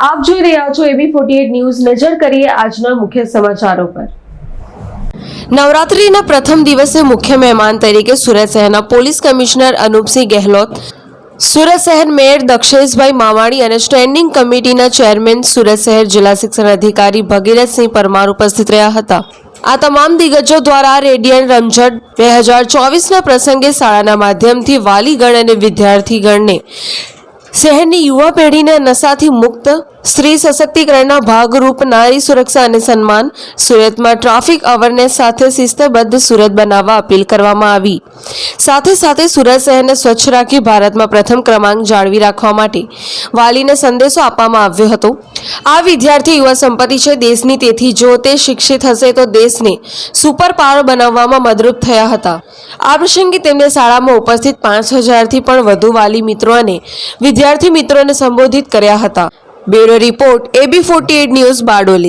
રહ્યા છો એબી forty news. નજર કરીએ આજના મુખ્ય સમાચારો પર. નવરાત્રીના પ્રથમ દિવસે મુખ્ય મહેમાન તરીકે સુરત શહેરના પોલીસ કમિશનર અનુપસિંહ ગેહલોત, સુરત શહેર મેયર દક્ષેશભાઈ માવાણી અને સ્ટેન્ડિંગ કમિટીના ચેરમેન સુરત શહેર જિલ્લા શિક્ષણ અધિકારી ભગીરથસિંહ પરમાર ઉપસ્થિત રહ્યા હતા. આ તમામ દિગ્ગજો દ્વારા રેડિયન રમઝટ બે હજાર ચોવીસના પ્રસંગે શાળાના માધ્યમથી વાલીગણ અને વિદ્યાર્થીગણને શહેરની યુવા પેઢીને નશાથી મુક્ત સ્ત્રી સશક્તિકરણના ભાગરૂપ નારી સુરક્ષા અને સન્માન, સુરતમાં ટ્રાફિક અવેરનેસ સાથે શિસ્તબદ્ધ સુરત બનાવવા અપીલ કરવામાં આવી. સાથે સાથે સુરત શહેરને સ્વચ્છ રાખી ભારતમાં પ્રથમ ક્રમાંક જાળવી રાખવા માટે વાલીને સંદેશો આપવામાં આવ્યો હતો. આ વિદ્યાર્થી યુવા સંપત્તિ છે, દેશની તેથી જો તે શિક્ષિત હશે તો દેશને સુપર પાવર બનાવવામાં મદરૂપ થયા હતા. આ પ્રસંગે તેમને શાળામાં ઉપસ્થિત પાંચ હજારથી પણ વધુ વાલી મિત્રો અને વિદ્યાર્થી મિત્રોને સંબોધિત કર્યા હતા. Bureau report AB forty news Bardoli